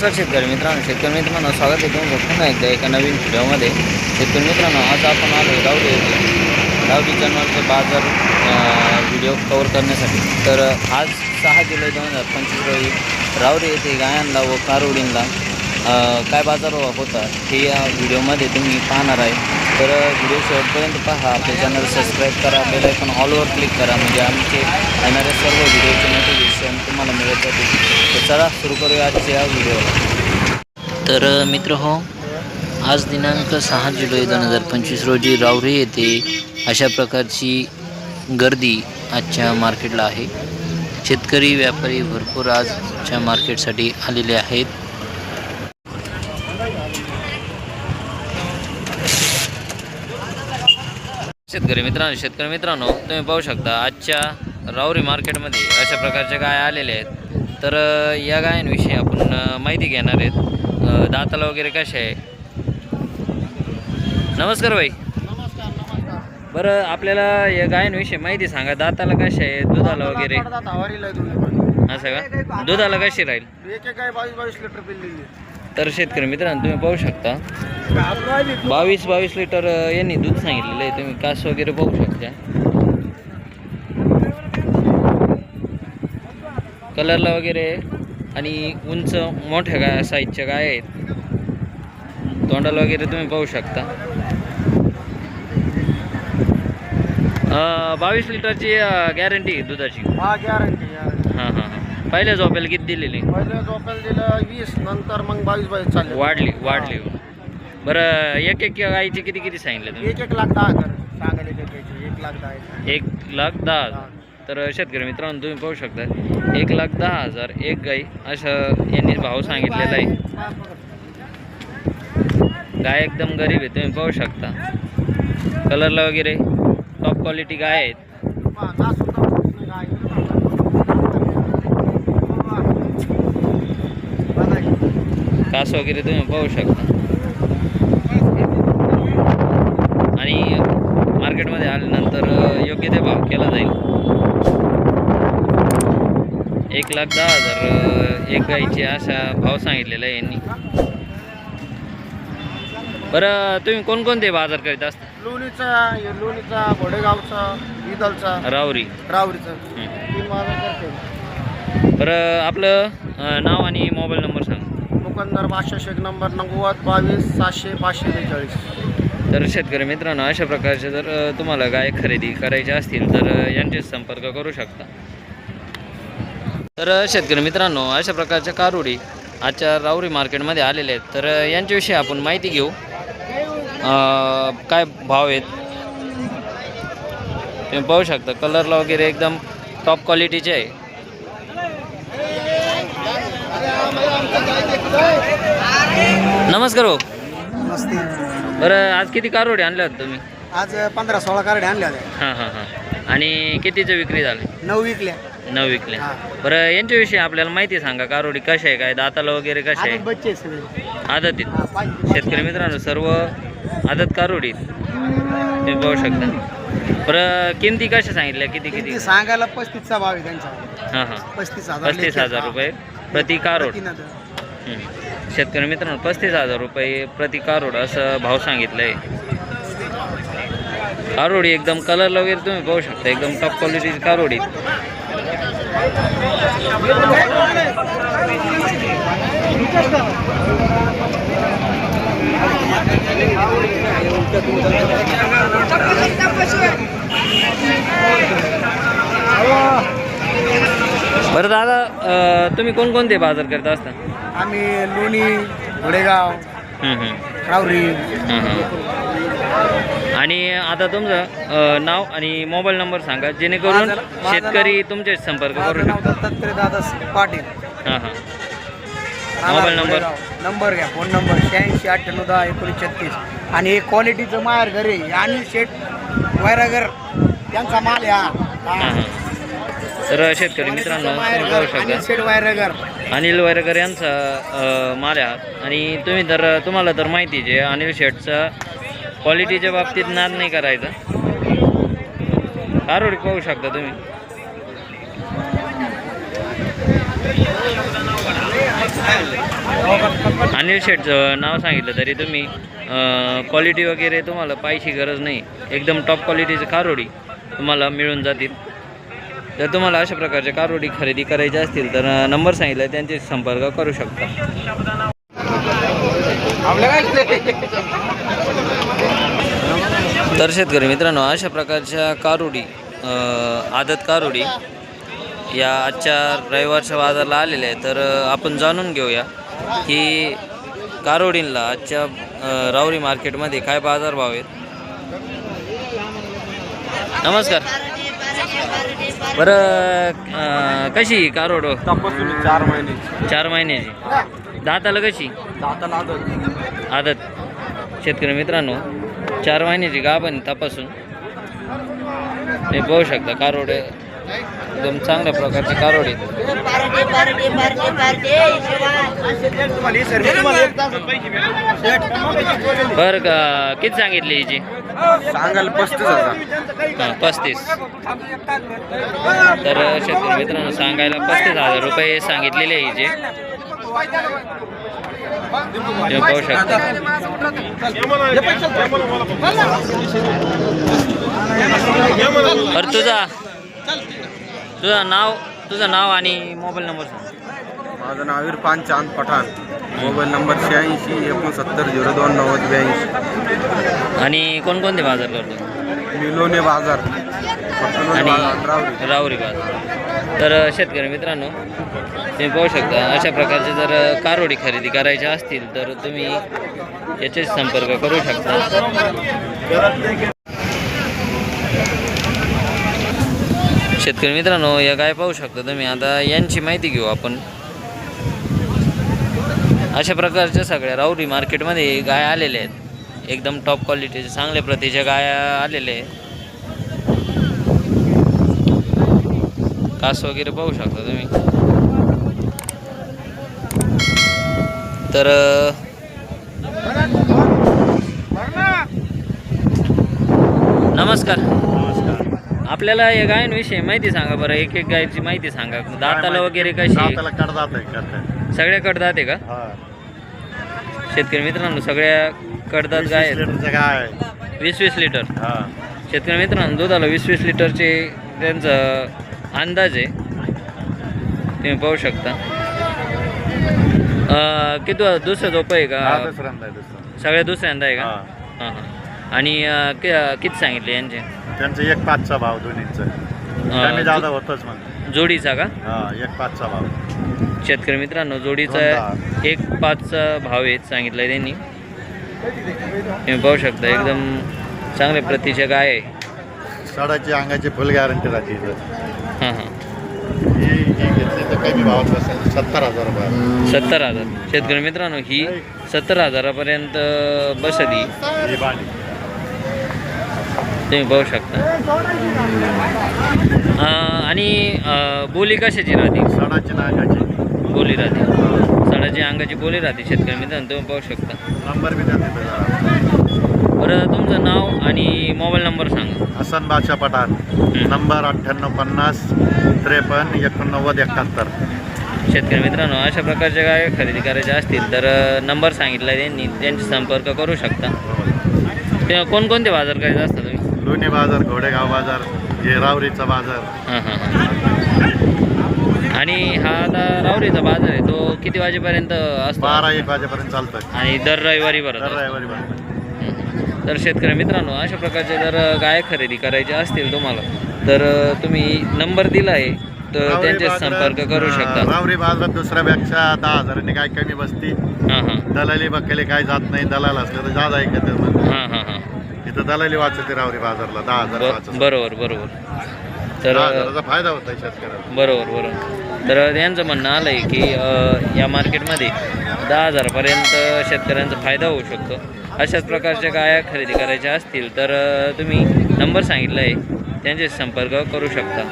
Sir शेतकरी मित्रांनो शेतकरी मित्रांनो स्वागत आहे तुमचं पुन्हा एकदा एका नवीन व्हिडिओमध्ये. शेतकरी मित्रांनो आज आपण आलो आहे येथे. गावडी जनावरचे बाजार व्हिडिओ कवर करण्यासाठी. तर आज सहा जुलै दोन हजार पंचवीस रोजी रावडी येथे गायांना व कारोडींना काय बाजार होता हे या व्हिडिओमध्ये तुम्ही पाहणार आहे. तर व्हिडिओ शेवटपर्यंत पहा. आपले चॅनल सबस्क्राईब करा बेल आयकॉन ऑलवर क्लिक करा. म्हणजे आमचे येणारे सर्व व्हिडिओचे नोटिफिकेशन तुम्हाला मिळत जाते तर चला सुरू करूया आजच्या या व्हिडिओला. तर मित्र हो आज दिनांक सहा जुलै दोन हजार पंचवीस रोजी रावरी येथे अशा प्रकारची गर्दी आजच्या मार्केटला आहे. शेतकरी व्यापारी भरपूर आजच्या मार्केटसाठी आलेले आहेत. शेतकरी मित्रांनो शेतकरी मित्रांनो तुम्ही पाहू शकता आजच्या रावरी मार्केटमध्ये अशा प्रकारच्या गाय आलेल्या आहेत. तर या गायांविषयी आपण माहिती घेणार आहेत. दाताला वगैरे कशा आहे? नमस्कार भाई. बरं आपल्याला या गायांविषयी माहिती सांगा. दाताला कशा आहे? दुधाला वगैरे? असं का? दुधाला कशी राहील? तर शेतकरी मित्रांनो तुम्ही पाहू शकता. बावीस बावीस लिटर यांनी दूध सांगितलेलं आहे. तुम्ही कास वगैरे पाहू शकता. कलरला वगैरे आणि उंच मोठ्या गाय साईजच्या गाय आहेत. तोंडाला वगैरे तुम्ही पाहू शकता. बावीस लिटरची गॅरंटी दुधाची. हा गॅरंटी हां हां हां. पहिल्या झोपेला किती दिलेली? पहिले झोपायला दिलं वीस नंतर मग बावीस बावीस चालले. वाढली वाढली. बरं एक एक गाईची किती किती सांगितले तुम्ही? एक एक लाख दहा सांगायला एक लाख दहा. एक लाख दहा हजार. तर शेतकरी मित्रांनो तुम्ही पाहू शकता एक लाख दहा हजार एक गाई असं यांनी भाव सांगितलेला आहे. गाय एकदम गरीब आहे तुम्ही पाहू शकता. कलरला वगैरे टॉप क्वालिटी गाय आहेत. कास वगैरे तुम्ही पाहू शकता. आणि मार्केटमध्ये आल्यानंतर योग्य ते भाव केला जाईल. एक लाख दहा हजार एक गाईचे असा भाव सांगितलेला आहे यांनी. बरं तुम्ही कोणकोणते बाजार करीत असता? लोणीचा लोणीचा घोडेगावचा इदलचा रावरी. रावरीचा. तीन करते. बरं आपलं नाव आणि मोबाईल नंबर सांग. दुकानदार पाचशे एक नंबर नव्वद बावीस सातशे पाचशे बेचाळीस. तर शेतकरी मित्रांनो अशा प्रकारचे जर तुम्हाला गाय खरेदी करायचे असतील तर यांचे संपर्क करू शकता. तर शेतकरी मित्रांनो अशा प्रकारच्या कारोडी आजच्या राऊरी मार्केटमध्ये आलेले आहेत. तर यांच्याविषयी आपण माहिती घेऊ. काय भाव आहेत? तुम्ही पाहू शकता कलरला वगैरे एकदम टॉप क्वालिटीचे आहे. नमस्कार भाऊ. मस्ती बरं आज किती कारोडी आणल्या होत्या तुम्ही? आज पंधरा सोळा कार्ड आणल्या होत्या. हां हां हां. आणि कितीचं विक्री झाली नऊ विकल्या. नऊ विकल्या हा. बरं यांच्याविषयी आपल्याला माहिती सांगा कारोडी कशा आहे काय दाताला वगैरे कशा आदत आहे बच्चे आहेत सगळे. आदतीत. हा, पाच- शेतकरी मित्रांनो सर्व आदत कारोडी तुम्ही पाहू शकता. बरं किमती कशा सांगितल्या? किती किती? सांगायला पस्तीसचा भाव आहे त्यांचा. हां हां. पस्तीस हजार पस्तीस हजार रुपये प्रति कारोड. हं. शेतकरी मित्रांनो पस्तीस हजार रुपये प्रति कारोड असं भाव सांगितलं आहे कारोडी एकदम कलरला वगैरे तुम्ही पाहू शकता एकदम टॉप क्वालिटीची कारोडी. बरं दादा अं, तुम्ही कोणकोणते बाजार करत असता आम्ही लोणी घोडेगाव हं, हं. रावरी हं, हं. आणि आता तुमचं नाव आणि मोबाईल नंबर सांगा जेणेकरून माझं- माझं शेतकरी तुमचे संपर्क करू माझं नाव दत्तात्रय पाटील. हां हां. राहणार मोबाईल नंबर? नंबर घ्या फोन नंबर शहाऐंशी अठ्ठ्याण्णव दहा एकोणीस छत्तीस. आणि हे क्वालिटीचं माहेर घर आहे अनिल शेठ वैरागर त्यांचा माल आहे हा. हां हा. हां तर शेतकरी मित्रांनो तुम्ही पाहू घर अनिल शेठ वैरागर. अनिल वैरकर यांचा अ, माल हा. आणि तुम्ही तर तुम्हाला तर माहितीच आहे अनिल शेटचा क्वालिटीच्या बाबतीत नाद नाही करायचा. कारोडी पाहू शकता तुम्ही. अनिल शेठचं नाव सांगितलं तरी तुम्ही क्वालिटी वगैरे तुम्हाला पाहायची गरज नाही. एकदम टॉप क्वालिटीचे कारोडी तुम्हाला मिळून जातील. जर तुम्हाला अशा प्रकारचे कारोडी खरेदी करायचे असतील तर नंबर सांगितला आहे, त्यांचे संपर्क करू शकता. तर शेतकरी मित्रांनो अशा प्रकारच्या कारोडी आदत कारोडी या आजच्या रविवारच्या बाजारला आलेल्या आहे तर आपण जाणून घेऊया की कारोडींला आजच्या रावरी मार्केटमध्ये काय बाजारभाव आहेत? नमस्कार. बरं कशी कारोड? चार महिने. चार महिन्याची दाताला कशी? दाताला आदत. आदत. शेतकरी मित्रांनो चार महिन्याची गाभण तपासून. तुम्ही पाहू शकता कारोड. एकदम चांगल्या प्रकारचे कारोड आहेत. पार्टी बरं का किती सांगितली हिची? सांगाल पस्तीस हजार. हां पस्तीस. तर शेतकरी मित्रांनो सांगायला पस्तीस हजार रुपये सांगितलेले हिचे. पाहू शकता तुझा. तुझं नाव तुझं नाव आणि मोबाईल नंबर सांग. माझं नाव इरफान चांद पठाण. मोबाईल नंबर शहाऐंशी एकोणसत्तर झिरो दोन नव्वद ब्याऐंशी. आणि कोणकोणते बाजार करतो मी लोणे बाजार आणि रावरी बाजार. तर शेतकरी मित्रांनो तुम्ही पाहू शकता अशा प्रकारचे जर कारोडी खरेदी करायचे असतील तर तुम्ही याचे संपर्क करू शकता. शेतकरी मित्रांनो या गाय पाहू शकता तुम्ही? आता यांची माहिती घेऊ आपण. अशा प्रकारच्या सगळ्या राऊरी मार्केटमध्ये गाय आलेल्या आहेत. एकदम टॉप क्वालिटीचे चांगल्या प्रतीच्या गाया आहेत कास वगैरे पाहू शकता तुम्ही. तर नमस्कार. आपल्याला या गायांविषयी माहिती सांगा बरं एक एक गायची माहिती सांगा. दाताला वगैरे कशी? सगळ्या कडदात आहे का? हा. शेतकरी मित्रांनो सगळ्या कडदात गाय आहेत. काय वीस वीस लिटर. हा. शेतकरी मित्रांनो दुधाला वीस वीस लिटरचे त्यांचा अंदाज आहे. तुम्ही पाहू शकता. अं, किती दुसरं झोप आहे हा का दुसऱ्यांदा आहे दुसरं सगळ्या दुसऱ्यांदा आहे का? हा. हां हां. आणि अं, कि- किती सांगितले यांचे? त्यांचं एक पाचचा भाव दोन्हीचं. कमी जादा होतच मग जोडीचा का? हा एक पाचचा भाव. शेतकरी मित्रांनो जोडीचा एक पाचचा भाव आहे सांगितलं त्यांनी. तुम्ही पाहू शकता एकदम चांगल्या प्रतीच्या गाय आहे. सडाची अंगाची फुल गॅरंटी राहते हां हां. कमी भावात सत्तर हजार सत्तर हजार. शेतकरी मित्रांनो ही सत्तर हजारापर्यंत बसली. तुम्ही पाहू शकता. अं, आणि बोली कशाची राहते? सडाची नागाची बोली राहते. सडाची अंगाची बोली राहते शेतकरी मित्रांनो तुम्ही पाहू शकता. नंबर बी देते बरं तुमचं नाव आणि मोबाईल नंबर सांगा. हसन बादशाह पठाण. नंबर अठ्ठ्याण्णव पन्नास त्रेपन्न एकोणनव्वद एकाहत्तर. शेतकरी मित्रांनो अशा प्रकारच्या गाय खरेदी करायच्या असतील तर नंबर सांगितला त्यांनी. त्यांचे संपर्क करू शकता. ते कोणकोणते बाजार करायचे असतात तुम्ही? लोणी बाजार घोडेगाव बाजार हे रावरीचा बाजार. हां हां हां. आणि हा आता रावरीचा बाजार आहे. तो किती वाजेपर्यंत असतो? बारा एक वाजेपर्यंत चालतं आणि दर रविवारी भरत दर असतो. रविवारी भरतं. तर शेतकरी मित्रांनो अशा प्रकारचे जर गाय खरेदी करायचे असतील तुम्हाला तर अं, तुम्ही नंबर दिला आहे तर रावरी त्यांचे बाजारात, संपर्क करू शकता. रावरी बाजारात दुसऱ्यापेक्षा दहा हजारांनी काय कमी बसती. हां हां. दलाली बकेले काय जात नाही दलाल असलं तर जादा ऐकत हां हां हां. इथं दलाली वाचते रावरी बाजारला दहा हजार ब- वाचत. बरोबर बरोबर. तर फायदा होता शेतकऱ्याला बरोबर बरोबर. तर त्यांचं म्हणणं आलं आहे की अ, या मार्केटमध्ये दहा हजारपर्यंत शेतकऱ्यांचा फायदा होऊ शकतो. अशाच प्रकारच्या गाया खरेदी करायच्या असतील तर अ, तुम्ही नंबर सांगितला आहे त्यांचे संपर्क करू शकता.